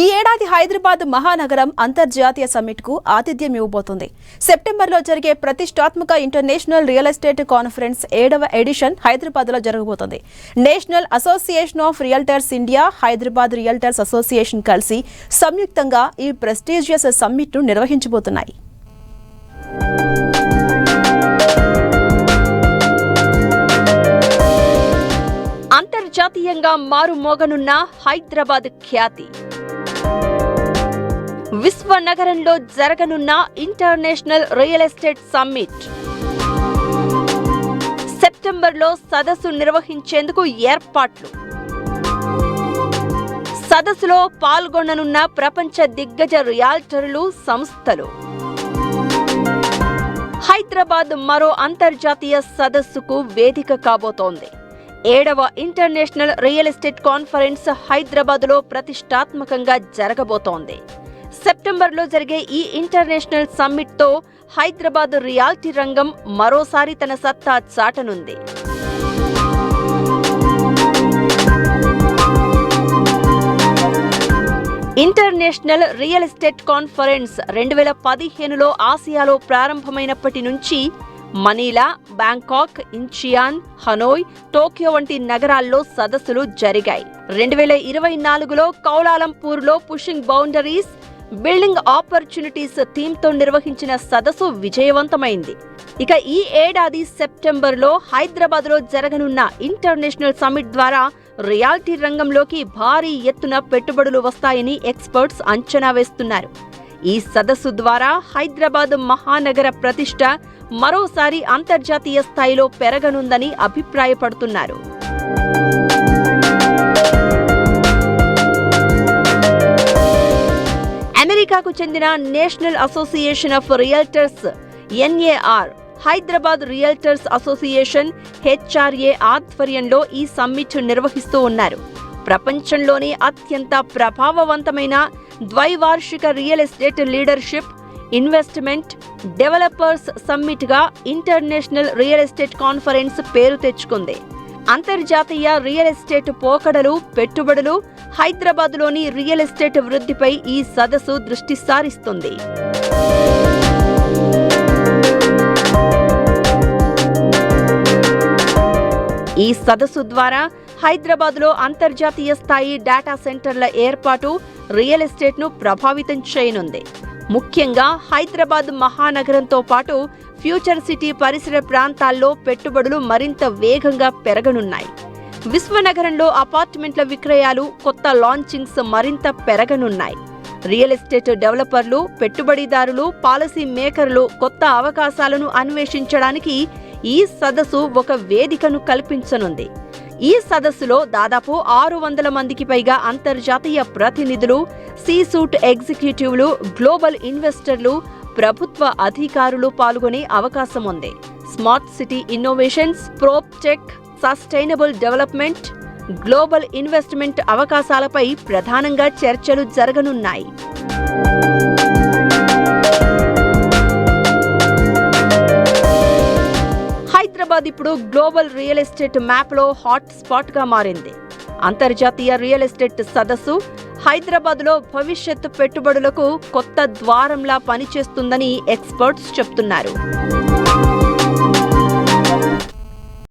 ఈ ఏడాది హైదరాబాద్ మహానగరం అంతర్జాతీయ సమ్మిట్కు ఆతిథ్యం ఇవ్వబోతుంది. సెప్టెంబర్లో జరిగే ప్రతిష్టాత్మక ఇంటర్నేషనల్ రియల్ ఎస్టేట్ కాన్ఫరెన్స్ ఏడవ ఎడిషన్ హైదరాబాద్లో జరగబోతుంది. National association of realtors India Hyderabad realtors association కలిసి సంయుక్తంగా ఈ ప్రెస్టీజియస్ సమ్మిట్ను నిర్వహించబోతున్నాయి. అంతర్జాతీయంగా మారుమోగనున్న హైదరాబాద్ ఖ్యాతి. విశ్వనగరంలో జరగనున్న ఇంటర్నేషనల్ రియల్ ఎస్టేట్ సమ్మిట్. సెప్టెంబర్లో సదస్సు నిర్వహించేందుకు ఏర్పాట్లు. సదస్సులో పాల్గొననున్న ప్రపంచ దిగ్గజ రియాల్టర్లు సంస్థలు. హైదరాబాద్ మరో అంతర్జాతీయ సదస్సుకు వేదిక కాబోతోంది. ఏడవ ఇంటర్నేషనల్ రియల్ ఎస్టేట్ కాన్ఫరెన్స్ హైదరాబాద్లో ప్రతిష్టాత్మకంగా జరగబోతోంది. సెప్టెంబర్లో జరిగే ఈ ఇంటర్నేషనల్ సమ్మిట్తో హైదరాబాద్ రియాల్టీ రంగం మరోసారి తన సత్తా చాటనుంది. ఇంటర్నేషనల్ రియల్ ఎస్టేట్ కాన్ఫరెన్స్ రెండు వేల పదిహేనులో ఆసియాలో ప్రారంభమైనప్పటి నుంచి Manila Bangkok Incheon Hanoi Tokyo వంటి నగరాల్లో సదస్సులు జరిగాయి. రెండు వేల ఇరవై నాలుగులో కౌలాలంపూర్లో పుషింగ్ బౌండరీస్ బిల్డింగ్ ఆపర్చునిటీస్ థీమ్తో నిర్వహించిన సదస్సు విజయవంతమైంది. ఇక ఈ ఏడాది సెప్టెంబర్లో హైదరాబాద్లో జరగనున్న ఇంటర్నేషనల్ సమ్మిట్ ద్వారా రియాలిటీ రంగంలోకి భారీ ఎత్తున పెట్టుబడులు వస్తాయని ఎక్స్పర్ట్స్ అంచనా వేస్తున్నారు. ఈ సదస్సు ద్వారా హైదరాబాద్ మహానగర ప్రతిష్ట మరోసారి అంతర్జాతీయ స్థాయిలో పెరగనుందని అభిప్రాయపడుతున్నారు. అమెరికాకు చెందిన national association of realtors NAR Hyderabad realtors association HRA ఆధ్వర్యంలో ఈ సమ్మిట్ నిర్వహిస్తూ ఉన్నారు. ప్రపంచంలోనే అత్యంత ప్రభావవంతమైన ద్వైవార్షిక real estate leadership investment developers సమ్మిట్గా international real estate conference పేరు తెచ్చుకుంది. అంతర్జాతీయ రియల్ ఎస్టేట్ పోకడలు పెట్టుబడులు హైదరాబాద్లోని రియల్ ఎస్టేట్ వృద్ధిపై ఈ సదస్సు దృష్టి సారిస్తుంది. ఈ సదస్సు ద్వారా హైదరాబాద్లో అంతర్జాతీయ స్థాయి డేటా సెంటర్ల ఏర్పాటు రియల్ ఎస్టేట్ను ప్రభావితం చేయనుంది. ముఖ్యంగా హైదరాబాద్ మహానగరంతో పాటు ఫ్యూచర్ సిటీ పరిసర ప్రాంతాల్లో పెట్టుబడులు మరింత వేగంగా పెరగనున్నాయి. విశ్వనగరంలో అపార్ట్మెంట్ల విక్రయాలు కొత్త లాంచింగ్స్ మరింత పెరగనున్నాయి. రియల్ ఎస్టేట్ డెవలపర్లు పెట్టుబడిదారులు పాలసీ మేకర్లు కొత్త అవకాశాలను అన్వేషించడానికి ఈ సదస్సు ఒక వేదికను కల్పించనుంది. ఈ సదస్సులో దాదాపు ఆరు వందల మందికి పైగా అంతర్జాతీయ ప్రతినిధులు సీ సూట్ ఎగ్జిక్యూటివ్లు గ్లోబల్ ఇన్వెస్టర్లు ప్రభుత్వ అధికారులు పాల్గొనే అవకాశం ఉంది. Smart city innovations prop tech sustainable development global investment అవకాశాలపై ప్రధానంగా చర్చలు జరగనున్నాయి. హైదరాబాద్ ఇప్పుడు గ్లోబల్ రియల్ ఎస్టేట్ మ్యాప్లో హాట్ స్పాట్గా మారింది. అంతర్జాతీయ రియల్ ఎస్టేట్ సదస్సు హైదరాబాద్లో భవిష్యత్తు పెట్టుబడులకు కొత్త ద్వారంలా పనిచేస్తుందని ఎక్స్పర్ట్స్ చెప్తున్నారు.